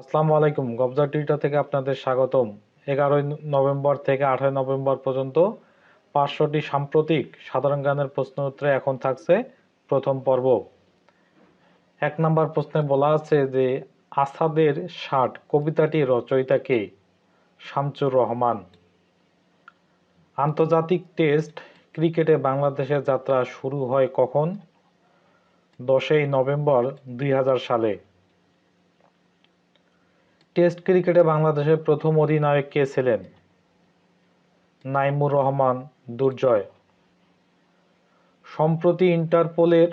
আসসালামু আলাইকুম। গবজা টুইটার থেকে আপনাদের স্বাগতম। এগারোই নভেম্বর থেকে আঠারোই নভেম্বর পর্যন্ত পাঁচশোটি সাম্প্রতিক সাধারণ জ্ঞানের প্রশ্ন উত্তরে এখন থাকছে প্রথম পর্ব। এক নম্বর প্রশ্নে বলা আছে যে, আসাদের ষাট, কবিতাটি রচয়িতা কে? শামচুর রহমান। আন্তর্জাতিক টেস্ট ক্রিকেটে বাংলাদেশের যাত্রা শুরু হয় কখন? দশই নভেম্বর দুই হাজার সালে। টেস্ট ক্রিকেটে বাংলাদেশের প্রথম অধিনায়ক কে ছিলেন? নাইমুর রহমান, দুর্জয়। সম্প্রতি ইন্টারপোলের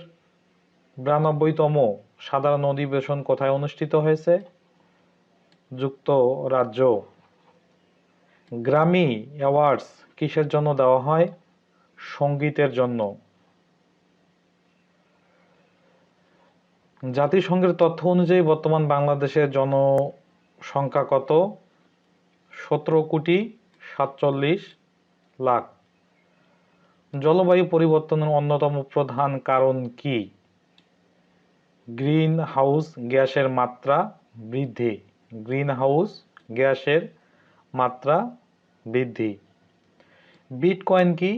বিরানব্বইতম সাধারণ অধিবেশন কোথায় অনুষ্ঠিত হয়েছে? যুক্তরাজ্য গ্রামি অ্যাওয়ার্ডস কিসের জন্য দেওয়া হয়? সঙ্গীতের জন্য। জাতিসংঘের তথ্য অনুযায়ী বর্তমান বাংলাদেশের জনসংখ্যা কত? সতেরো কোটি সাতচল্লিশ লাখ। জলবায়ু পরিবর্তনের অন্যতম প্রধান কারণ কি? গ্রিন হাউস গ্যাসের মাত্রা বৃদ্ধি। গ্রিন হাউস গ্যাসের মাত্রা বৃদ্ধি। বিটকয়েন কি?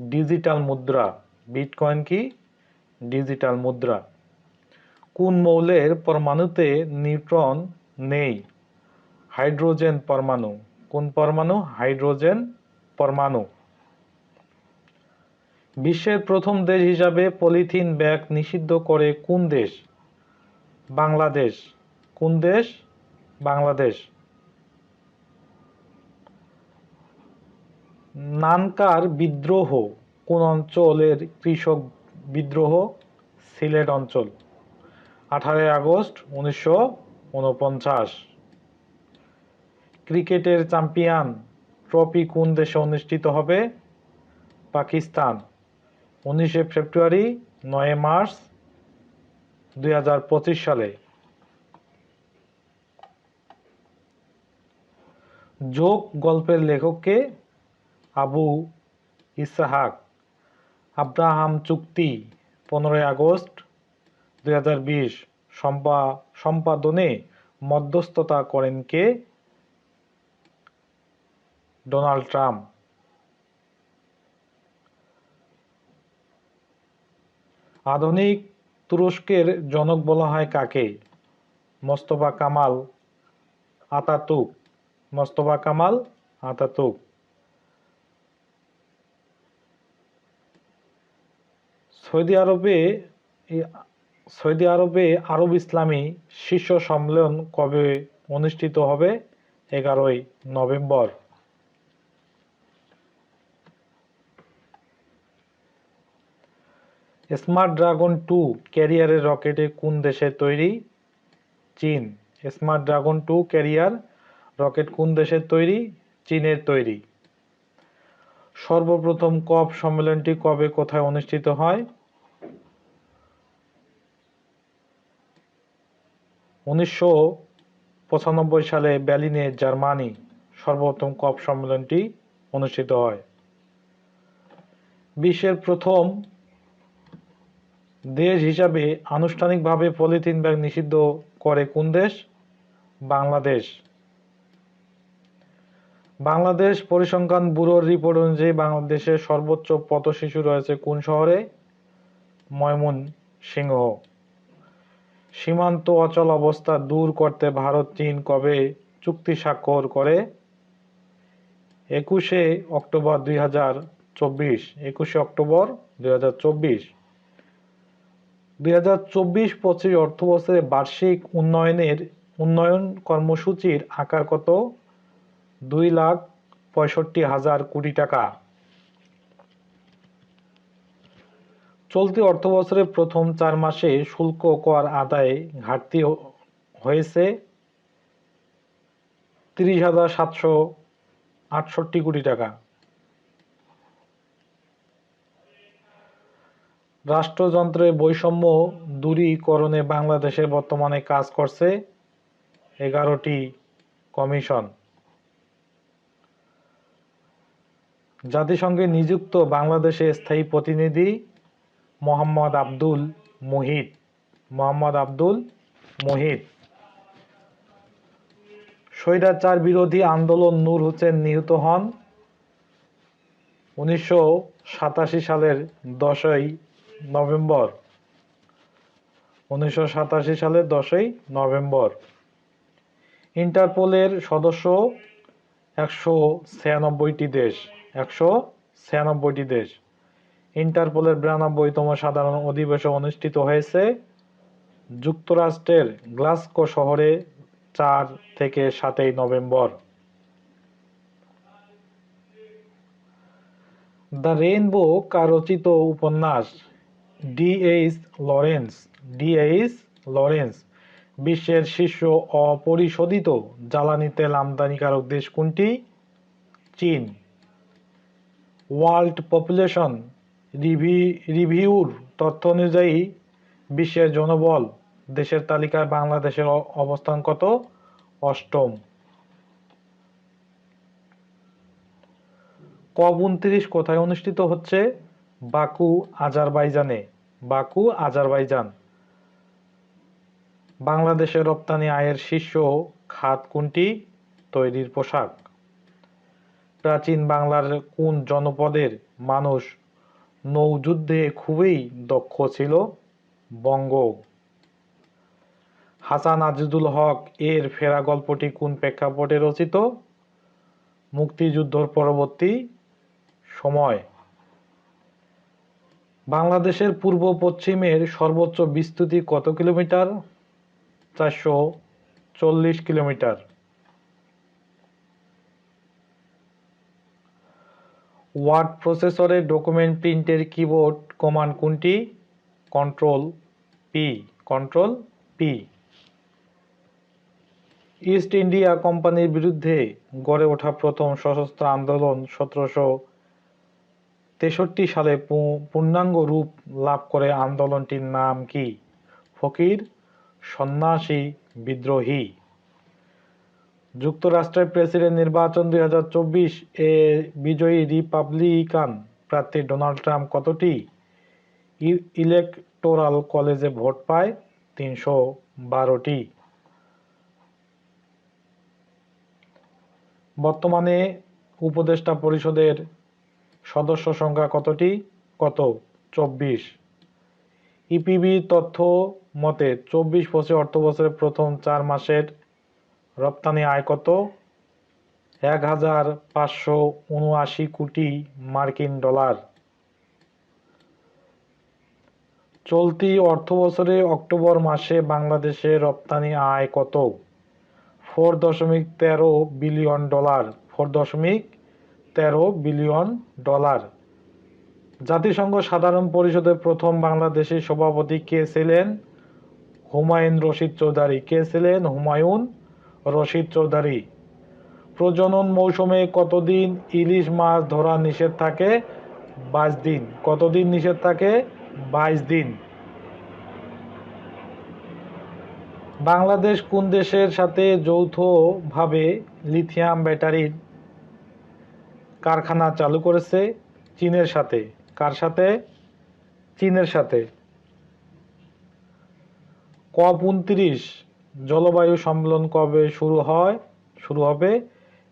ডিজিটাল মুদ্রা। বিটকয়েন কি? ডিজিটাল মুদ্রা। কোন মৌলের পরমাণুতে নিউট্রন নেই? হাইড্রোজেন পরমাণু। কোন পরমাণু? হাইড্রোজেন পরমাণু। বিশ্বের প্রথম দেশ হিসাবে পলিথিন ব্যাগ নিষিদ্ধ করে কোন দেশ? বাংলাদেশ। কোন দেশ? বাংলাদেশ। নানকার বিদ্রোহ কোন অঞ্চলের কৃষক বিদ্রোহ? সিলেট অঞ্চল। আঠারোই আগস্ট, উনিশশো উনপঞ্চাশ। ক্রিকেটের চ্যাম্পিয়ন ট্রফি কোন দেশে অনুষ্ঠিত হবে? পাকিস্তান, উনিশে ফেব্রুয়ারি, নয় মার্চ, দুই হাজার পঁচিশ সালে। যোগ গল্পের লেখককে আবু ইসাহাক আব্রাহাম চুক্তি, পনেরোই আগস্ট, দুই সম্পাদনে মধ্যস্থতা করেন কে? Donald Trump. আধুনিক তুরস্কের জনক বলা হয় কাকে? Mustafa Kemal Ataturk. Mustafa Kemal Ataturk. Saudi আরবে সৌদি আরবে আরব ইসলামী শীর্ষ সম্মেলন কবে অনুষ্ঠিত হবে? এগারোই নভেম্বর। স্মার্ট ড্রাগন টু ক্যারিয়ারের রকেটে কোন দেশের তৈরি? চীন। Smart dragon two carrier rocket কোন দেশের তৈরি? চীনের তৈরি। সর্বপ্রথম কপ সম্মেলনটি কবে কোথায় অনুষ্ঠিত হয়? উনিশশো পঁচানব্বই সালে ব্যালিনে, জার্মানি সর্বপ্রথম কপ সম্মেলনটি অনুষ্ঠিত হয়। বিশ্বের প্রথম দেশ হিসাবে আনুষ্ঠানিকভাবে পলিথিন ব্যাগ নিষিদ্ধ করে কোন দেশ? বাংলাদেশ। বাংলাদেশ পরিসংখ্যান ব্যুরোর রিপোর্ট অনুযায়ী বাংলাদেশের সর্বোচ্চ পথশিশু রয়েছে কোন শহরে? ময়মন সিংহ সীমান্ত অচল অবস্থা দূর করতে ভারত, চীন কবে চুক্তি স্বাক্ষর করে? একুশে অক্টোবর দুই হাজার চব্বিশ। একুশে অক্টোবর দুই হাজার চব্বিশ। দুই হাজার চব্বিশ পঁচিশ অর্থবছরে বার্ষিক উন্নয়নের, উন্নয়ন কর্মসূচির আকার কত? দুই লাখ পঁয়ষট্টি হাজার কোটি টাকা। চলতি অর্থবছরের প্রথম চার মাসে শুল্ক কর আদায়ে ঘাটতি হয়েছে তিরিশ হাজার সাতশো আটষট্টি কোটি টাকা। রাষ্ট্রযন্ত্রের বৈষম্য দূরীকরণে বাংলাদেশে বর্তমানে কাজ করছে এগারোটি কমিশন। জাতিসংঘে নিযুক্ত বাংলাদেশের স্থায়ী প্রতিনিধি মোহাম্মদ আব্দুল মুহিত। মোহাম্মদ আব্দুল মুহিত। স্বৈরাচার বিরোধী আন্দোলন নূর হোসেন নিহত হন। উনিশশো সাতাশি সালের দশই নভেম্বর। উনিশশো সাতাশি সালের দশই নভেম্বর। ইন্টারপোলের সদস্য একশো ছিয়ানব্বইটি দেশ, একশো ছিয়ানব্বইটি দেশ। ইন্টারপোলের বিরানব্বইতম সাধারণ অধিবেশন অনুষ্ঠিত হয়েছে যুক্তরাষ্ট্রের গ্লাসগো শহরে চার থেকে সাতই নভেম্বর। দ্য রেইনবো কার রচিত উপন্যাস D H Lawrence, D H Lawrence, বিশ্বের শীর্ষ অপরিশোধিত জ্বালানি তেল আমদানিকারক দেশ কোনটি? চীন। ওয়ার্ল্ড পপুলেশন রিভিউর তথ্য অনুযায়ী, বিশ্বের জনবল দেশের তালিকায় বাংলাদেশের অবস্থান কত? অষ্টম। কব উনত্রিশ কোথায় অনুষ্ঠিত হচ্ছে? বাকু আজারবাইজানে, বাকু আজারবাইজান। বাংলাদেশের রপ্তানি আয়ের শীর্ষ খাত কোনটি? তৈরির পোশাক। প্রাচীন বাংলার কোন জনপদের মানুষ নৌযুদ্ধে খুবই দক্ষ ছিল? বঙ্গ। হাসান আজিজুল হক এর ফেরা গল্পটি কোন প্রেক্ষাপটে রচিত? মুক্তিযুদ্ধর পরবর্তী সময়। বাংলাদেশের পূর্ব পশ্চিমের সর্বোচ্চ বিস্তৃতি কত কিলোমিটার? চারশো চল্লিশ কিলোমিটার। ওয়ার্ড প্রসেসরে ডকুমেন্ট প্রিন্টের কিবোর্ড কমান্ড কোনটি? Control P control P. East India কোম্পানির বিরুদ্ধে গড়ে ওঠা প্রথম সশস্ত্র আন্দোলন সতেরোশো তেষট্টি সালে পূর্ণাঙ্গ রূপ লাভ করে আন্দোলনটির নাম কি? ফকির, সন্ন্যাসী, বিদ্রোহী। যুক্তরাষ্ট্রের প্রেসিডেন্ট নির্বাচন দুই হাজার চব্বিশ এ বিজয়ী রিপাবলিকান প্রার্থী ডোনাল্ড ট্রাম্প কতটি? ইলেকটোরাল কলেজে ভোট পায় তিনশো বারোটি। বর্তমানে উপদেষ্টা পরিষদের সদস্য সংখ্যা কতটি? কত? চব্বিশ। ইপিবি তথ্য মতে চব্বিশ পঁচিশ অর্থ বছরের প্রথম চার মাসের রপ্তানি আয় কত? এক হাজার পাঁচশো উনআশি কোটি মার্কিন ডলার। চলতি অর্থ বছরে অক্টোবর মাসে বাংলাদেশে রপ্তানি আয় কত? ফোর দশমিক তেরো বিলিয়ন ডলার। ফোর দশমিক তেরো বিলিয়ন ডলার। জাতিসংঘ সাধারণ পরিষদের প্রথম বাংলাদেশি সভাপতি কে ছিলেন? হুমায়ুন রশিদ চৌধুরী। কে ছিলেন? হুমায়ুন রশিদ চৌধুরী। প্রজনন মৌসুমে কতদিন ইলিশ মাছ ধরা নিষেধ থাকে? বাইশ দিন। কতদিন নিষেধ থাকে? বাইশ দিন। বাংলাদেশ কোন দেশের সাথে যৌথভাবে লিথিয়াম ব্যাটারির কারখানা চালু করেছে চীনের সাথে। কার সাথে? চীনের সাথে। কপ উনত্রিশ জলবায়ু সম্মেলন কবে শুরু হয়? শুরু হবে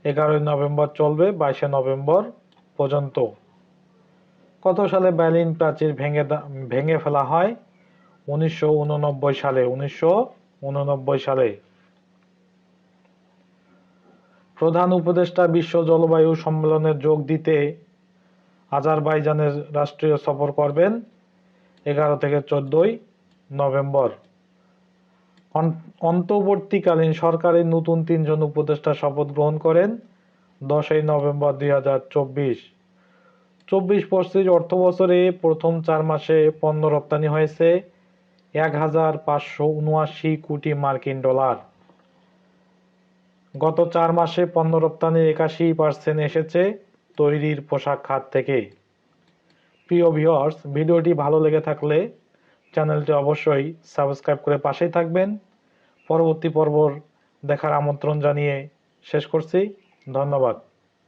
এগারোই নভেম্বর চলবে, বাইশে নভেম্বর পর্যন্ত। কত সালে berlin প্রাচীর ভেঙে ভেঙে ফেলা হয়? উনিশশো উননব্বই সালে, উনিশশো উননব্বই সালে। প্রধান উপদেষ্টা বিশ্ব জলবায়ু সম্মেলনে যোগ দিতে আজারবাইজানের রাষ্ট্রীয় সফর করবেন এগারো থেকে চোদ্দই নভেম্বর। অন- অন্তর্বর্তীকালীন সরকারের নতুন তিনজন উপদেষ্টা শপথ গ্রহণ করেন দশই নভেম্বর দুই হাজার চব্বিশ। চব্বিশ পঁচিশ অর্থ বছরে প্রথম চার মাসে পণ্য রপ্তানি হয়েছে এক হাজার পাঁচশো উনআশি কোটি মার্কিন ডলার। গত চার মাসে পণ্য রপ্তানির একাশি পার্সেন্ট এসেছে তৈরির পোশাক খাত থেকে। প্রিয় ভিওর্স ভিডিওটি ভালো লেগে থাকলে চ্যানেলটি অবশ্যই সাবস্ক্রাইব করে পাশেই থাকবেন। পরবর্তী পর্বর দেখার আমন্ত্রণ জানিয়ে শেষ করছি। ধন্যবাদ।